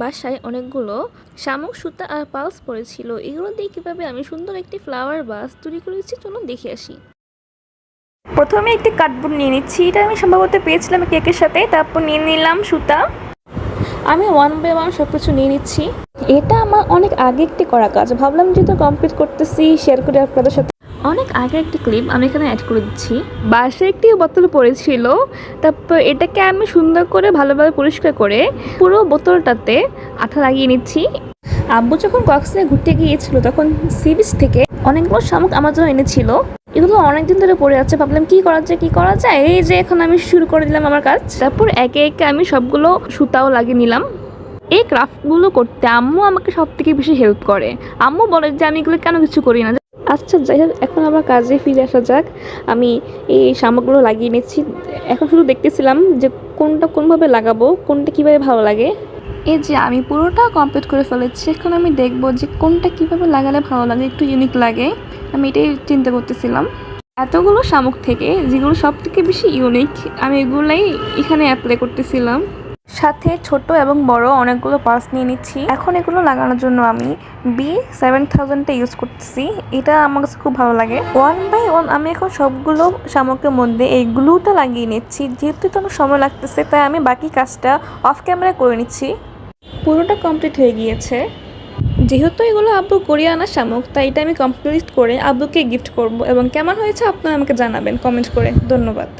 বাসায় অনেকগুলো শামুক সুতা আর পালস পড়েছিল এগুলো দিয়ে কীভাবে আমি সুন্দর একটি ফ্লাওয়ার বাস তৈরি করেছি চলুন দেখে আসি। প্রথমে একটি কার্ডবোর্ড নিয়ে নিচ্ছি। এটা আমি সম্ভবত পেয়েছিলাম কেকের সাথে। তারপর নিয়ে নিলাম সুতা। আমি ওয়ান বাই ওয়ান সব কিছু নিয়ে নিচ্ছি। এটা আমার অনেক আগে একটি করা কাজ। ভাবলাম যেহেতু কমপ্লিট করতেছি শেয়ার করে আপনাদের সাথে। অনেক আগে একটি ক্লিপ আমি এখানে অ্যাড করে দিচ্ছি বাসে একটি বোতল পড়েছিল, তারপর এটাকে আমি সুন্দর করে ভালোভাবে পরিষ্কার করে পুরো বোতলটাতে আঠা লাগিয়ে নিচ্ছি। আব্বু যখন কক্সে ঘুরতে গিয়েছিল, তখন সি বিচ থেকে অনেকগুলো শামুক আমার জন্য এনেছিল। এগুলো অনেকদিন ধরে পড়ে আছে, ভাবলাম কি করা যায়, কি করা যায়? এই যে এখন আমি শুরু করে দিলাম আমার কাজ। তারপর একে একে আমি সবগুলো সুতাও লাগিয়ে নিলাম। এই ক্রাফটগুলো করতে আম্মু আমাকে সব থেকে বেশি হেল্প করে। আম্মু বলে যে আমি এগুলো কেন কিছু করি না। আচ্ছা যাই হোক, এখন আমার কাজে ফিরে আসা যাক। আমি এই শামুকগুলো লাগিয়ে নিচ্ছি। এখন শুধু দেখতেছিলাম যে কোনটা কোনভাবে লাগাবো, কোনটা কীভাবে ভালো লাগে। এই যে আমি পুরোটা কমপ্লিট করে ফেলেছি। এখন আমি দেখব যে কোনটা কীভাবে লাগালে ভালো লাগে, একটু ইউনিক লাগে। আমি এটাই চিন্তা করতেছিলাম। এতগুলো শামুক থেকে, যেগুলো সব থেকে বেশি ইউনিক আমি এগুলাই এখানে অ্যাপ্লাই করতেছিলাম। সাথে ছোট এবং বড় অনেকগুলো পার্স নিয়ে নিচ্ছি। এখন এগুলো লাগানোর জন্য আমি বি সেভেন থাউজেন্ডটা ইউজ করতেছি। এটা আমার কাছে খুব ভালো লাগে। ওয়ান বাই ওয়ান আমি এখন সবগুলো শামুকের মধ্যে এই গ্লুটা লাগিয়ে নিচ্ছি। যেহেতু তো আমার সময় লাগতেছে, তাই আমি বাকি কাজটা অফ ক্যামেরায় করে নিচ্ছি। পুরোটা কমপ্লিট হয়ে গিয়েছে। যেহেতু এগুলো আব্বু করিয়ে আনা শামুক, তাই এটা আমি কমপ্লিট করে আব্বুকে গিফট করব। এবং কেমন হয়েছে আপনারা আমাকে জানাবেন কমেন্ট করে। ধন্যবাদ।